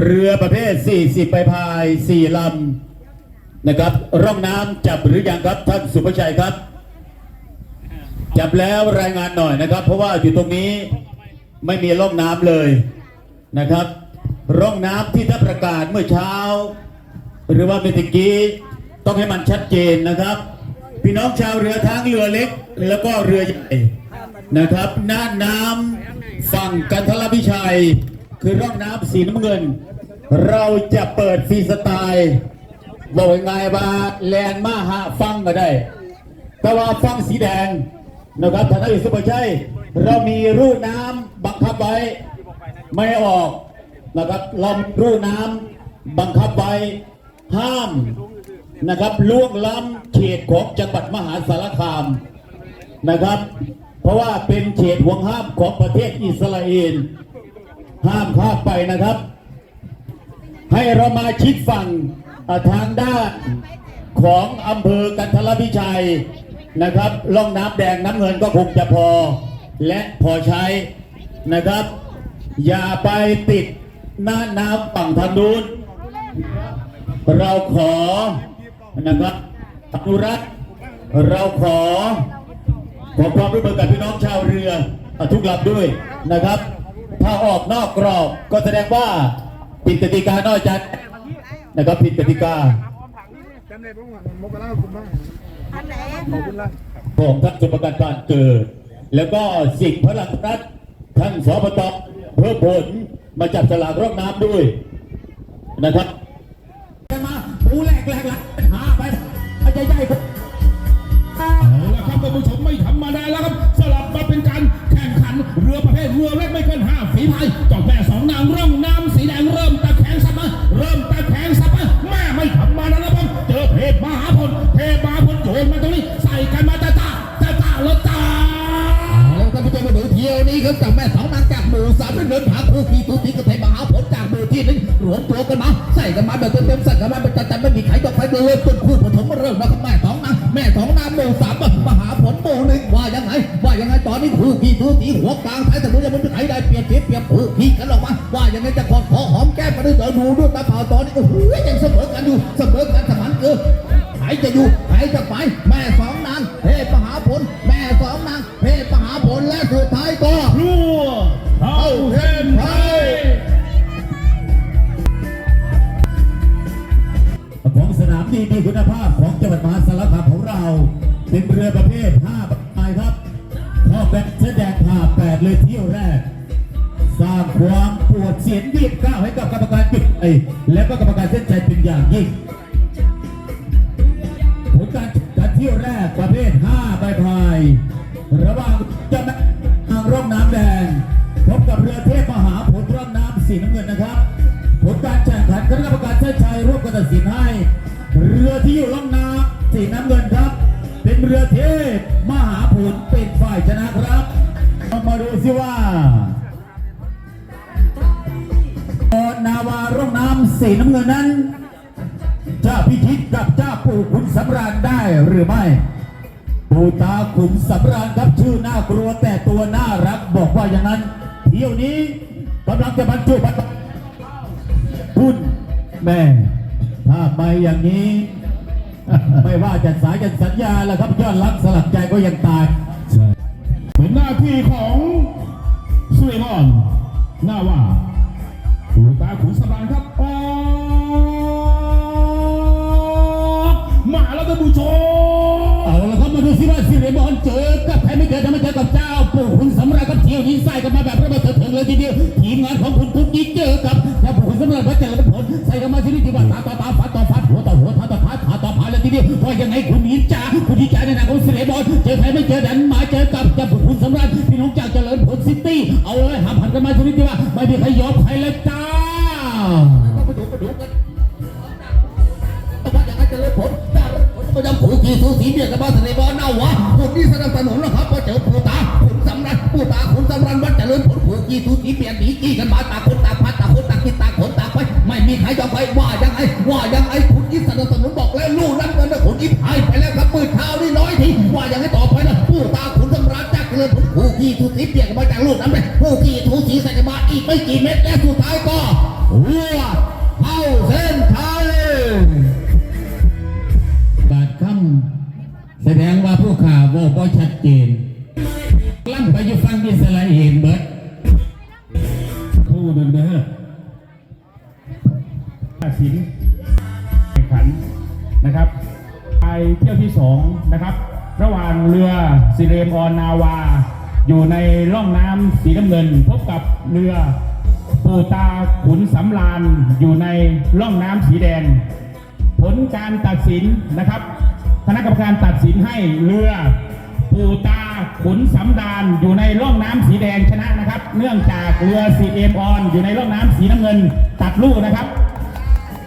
เรือประเภท 40ใบพาย4ลำนะครับ ร่องน้ำจับหรือยังครับท่านสุภชัยครับ จับแล้วรายงานหน่อยนะครับ เพราะว่าอยู่ตรงนี้ไม่มีร่องน้ำเลยนะครับ ร่องน้ำที่ท่านประกาศเมื่อเช้า หรือว่าเมื่อกี้ต้องให้มันชัดเจนนะครับ พี่น้องชาวเรือทั้งเรือเล็ก แล้วก็เรือใหญ่นะครับหน้าน้ำฝั่งกันทรวิชัย คือร่องน้ำสีน้ำเงิน เราจะเปิดฟรีสไตล์บอกยังไงว่าแลนมาหาฟังก็ได้ แต่ว่าฟังสีแดงนะครับท่านนายกสุภชัยเรามีรูน้ำบังคับไว้ ไม่ออกนะครับเรามีรูน้ำบังคับไว้ห้ามนะครับล่วงล้ำเขตของจังหวัดมหาสารคามนะครับ เพราะว่าเป็นเขตห่วงห้ามของประเทศอิสราเอล ห้ามข้ามไปนะครับ ให้เรามาชิดฝั่งอ่าทางด้านของอำเภอกันทรวิชัยนะครับล่องน้ำแดงน้ำเงินก็คงจะพอ และพอใช้นะครับ อย่าไปติดหน้าน้ำฝั่งทางนู้นเราขอนะครับอนุรักษ์เราขอขอความร่วมมือกับพี่น้องชาวเรือทุกลำด้วยนะครับ ถ้าออกนอกกรอบก็แสดงว่าผิดกติกานอกจากนะครับผิดกติกาจำได้บ้างว่ามกราคุณบ้างอันไหนขอบคุณละของท่านสุประกันบ้านเกิด แล้วก็สิ่งพลังรัฐท่านสปตเพิ่มผลมาจับฉลากร่องน้ำด้วยนะครับมาปูแหลกแหลกแหลกหาไปเอาใจใหญ่ครับเอาละครับท่านผู้ชมไม่ธรรมดาแล้วครับสลับมาเป็นการแข่งขันเรือประเภทเรือเล็กไม่ เกินห้าฝีพายเจอกแม่สองนางร่องน้ำสีแดงเริ่มตะแคงสับมาเริ่มตะแคงสับมาแม่ไม่ธรรมดาแล้วครับเจอเพศมหาพลเทมหาพลโยนมาตรงนี้ใส่กันมาจ้าจ้าจ้าจ้าแล้วจ้าแล้วท่านผู้ชมมาดูเที่ยวนี้ครับกับแม่สองนางจากหมู่สามเดินหาคู่ขี่ทุกทีก็ไทยมหาผลจากหมู่ที่หนึ่งรวมตัวกันมาใส่กันมาแบบเต็มๆใส่กันมาเป็นจัดๆไม่มีใครยกใครเดินต้นคู่ปฐมเริ่มแล้วครับแม่สองนางแม่สองนางหมู่สาม นนี้คู่ขี่ทุกทีหัวกลางท้ายแต่รู้ยังไม่มีใครได้เปรียบเสียเปรียบคู่ขี่กันออกมาว่ายังไงจะขอขอหอมแก้มมาด้วยเดินดูด้วยตาเปล่าตอนนี้โอ้โหยังเสมอกันอยู่เสมอกันสมานเกินใครจะอยู่ใครจะไปแม่สองนางเทพมหาผล แม่สองนางเทพมหาผลและสุดท้ายก็รัวเท่าเทนไทยของสนามดีมีคุณภาพของจังหวัดมหาสารคามของเรา เป็นเรือประเภท5 แบตแสดงผ่า8เลยเที่ยวแรก สร้างความปวดเสียนยีบก้าวให้กับกรรมการจุดไอและก็กรรมการเส้นใจเป็นอย่างยิ่งผลการจัดเที่ยวแรกประเภท5ใบพายระหว่างเจะแม่ทางร่องน้ำแดง พบกับเรือเทพมหาผลร่องน้ำสีน้ำเงินนะครับ ผลการแข่งขันคณะกรรมการเส้นชัยร่วมกันตัดสินให้ เรือที่อยู่ร่องน้ำสีน้ำเงินครับ เป็นเรือเทพมหาผล ชนะครับ มาดูสิว่านาวาร่องน้ำสีน้ำเงินนั้นจะพิชิตกับเจ้าปู่ขุนสำราญได้หรือไม่ ปู่ตาขุนสำราญครับชื่อน่ากลัวแต่ตัวน่ารักบอกว่าอย่างนั้น เที่ยวนี้กำลังจะบรรจุพันคุณแม่ถ้าไปอย่างนี้ ไม่ว่าจะสายจะสัญญาแล้วครับยอดรักสลักใจก็ยังตาย พีของสุเลมอนหน้าว่าผู้ตาขุนสำราญครับออกมาแล้วท่านผู้ชมเอาละครับมาดูสิว่าสิริมอนเจอกับใครไม่เกิดจะไมาเจอกับเจ้าปู่ขุนสำราญกับเที่ยวนี้ใส่กันมาแบบระเบิดเถิดเทิงเลยทีเดียวทีมงานของคุณกุ๊กกิ๊กเจอกับเจ้าปู่ขุนสำราญพระเจริญผลใส่กันมาที่นี่ที่ว่าตาต่อตาฟัดต่อฟัดหัวต่อหัวท้าต่อท้าขาต่อขาเลยทีเดียวว่ายังไงคุณหญิงจ๋าคุณหญิงจ๋าในนามของสิริมอนเจอใครไม่เจอดันมาเจอกับเจ้าปู่ขุนสำราญ กันมาที่นี่ที่ว่าไม่มีใครยอมใครเลยจ้าก็ยังผูกขี่สูสีเบียดกันมาสนิบอลเน่าวะคนที่สนับสนุนนะครับพอเจอผู้ตาขุนสำรันผู้ตาขุนสำรันวัดเจริญผลผูกขี่สูสีเบียดหนีขี่กันมาตาคนตาพัดตาคนตาคิดตาขนตาไปไม่มีใครยอมใครว่ายังไงว่ายังไงคุณที่สนับสนุนบอกแล้วลูกนั้นเงินนะคุณที่หายไปแล้ว ที่ทุสีเปียกมาจากลูกนั้นเป็นผู้ที่ทุสีใส่บาตรอีกไม่กี่เม็ดและสุดท้ายก็วัวเข้าเส้นชัยบาดคำแสดงว่าผู้ข่าวบอกว่าชัดเจนลั่นไปยุฟังอิสลาเอลเบิดคู่นึงนะฮะอตัดสินแข่งขันนะครับไปเที่ยวที่สองนะครับ ระหว่างเรือสิเรมออนนาวา อยู่ในร่องน้ำสีน้ำเงิน พบกับเรือปูตาขุนสำรานอยู่ในร่องน้ำสีแดง ผลการตัดสินนะครับคณะกรรมการตัดสินให้เรือปูตาขุนสำดานอยู่ในร่องน้ำสีแดงชนะนะครับ เนื่องจากเรือสีเอมออนอยู่ในร่องน้ำสีน้ำเงิน ตัดลู่นะครับ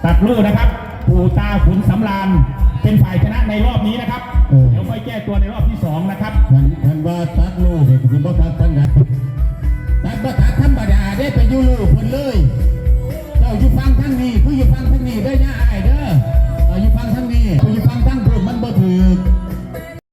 ตัดลู่นะครับ ปูตาขุนสำรานเป็นฝ่ายชนะในรอบนี้นะครับ เดี๋ยวค่อยแก้ตัวในรอบที่สองนะครับท่านท่านว่าตัดลูกเด็กคุณพ่อทัดท่านนะตัดบ่ทัดท่ธรรมดาได้ไปยู่ลูกคนเลยเจ้าอยู่ฟังท่านนี่ผู้อยู่ฟังท่านนี่ได้ยังไงเด้ออยู่ฟังท่านนี่ผู้อยู่ฟัง